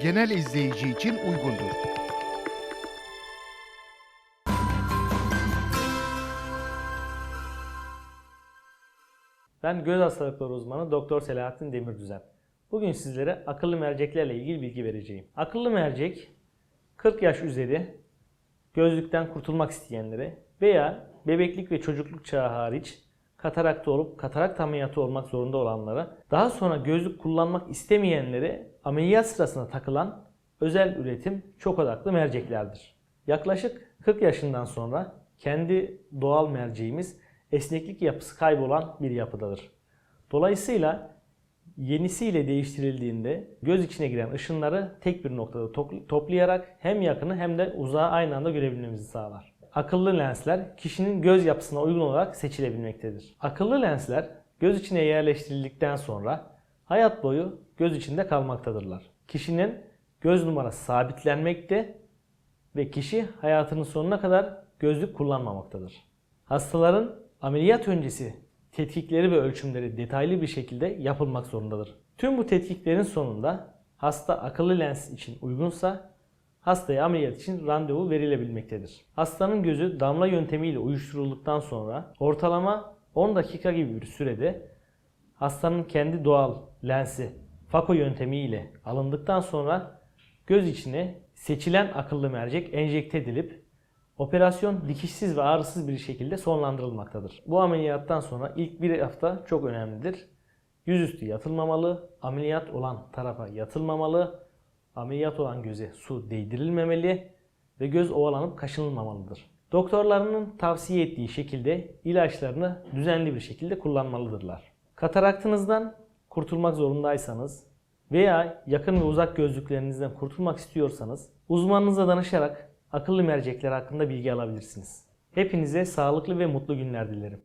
genel izleyici için uygundur. Ben göz hastalıkları uzmanı Doktor Selahattin Demirdüzen. Bugün sizlere akıllı merceklerle ilgili bilgi vereceğim. Akıllı mercek 40 yaş üzeri gözlükten kurtulmak isteyenlere veya bebeklik ve çocukluk çağı hariç katarakta olup katarakt ameliyatı olmak zorunda olanlara, daha sonra gözlük kullanmak istemeyenlere ameliyat sırasında takılan özel üretim çok odaklı merceklerdir. Yaklaşık 40 yaşından sonra kendi doğal merceğimiz esneklik yapısı kaybolan bir yapıdadır. Dolayısıyla yenisiyle değiştirildiğinde göz içine giren ışınları tek bir noktada topl- toplayarak hem yakını hem de uzağı aynı anda görebilmemizi sağlar. Akıllı lensler kişinin göz yapısına uygun olarak seçilebilmektedir. Akıllı lensler göz içine yerleştirildikten sonra hayat boyu göz içinde kalmaktadırlar. Kişinin göz numarası sabitlenmekte ve kişi hayatının sonuna kadar gözlük kullanmamaktadır. Hastaların ameliyat öncesi tetkikleri ve ölçümleri detaylı bir şekilde yapılmak zorundadır. Tüm bu tetkiklerin sonunda hasta akıllı lens için uygunsa hastaya ameliyat için randevu verilebilmektedir. Hastanın gözü damla yöntemiyle uyuşturulduktan sonra ortalama 10 dakika gibi bir sürede hastanın kendi doğal lensi Fako yöntemiyle alındıktan sonra göz içine seçilen akıllı mercek enjekte edilip Operasyon dikişsiz ve ağrısız bir şekilde sonlandırılmaktadır. Bu ameliyattan sonra ilk bir hafta çok önemlidir. Yüzüstü yatılmamalı, ameliyat olan tarafa yatılmamalı, ameliyat olan göze su değdirilmemeli ve göz ovalanıp kaşınılmamalıdır. Doktorlarının tavsiye ettiği şekilde ilaçlarını düzenli bir şekilde kullanmalıdırlar. Kataraktınızdan kurtulmak zorundaysanız veya yakın ve uzak gözlüklerinizden kurtulmak istiyorsanız uzmanınıza danışarak akıllı mercekler hakkında bilgi alabilirsiniz. Hepinize sağlıklı ve mutlu günler dilerim.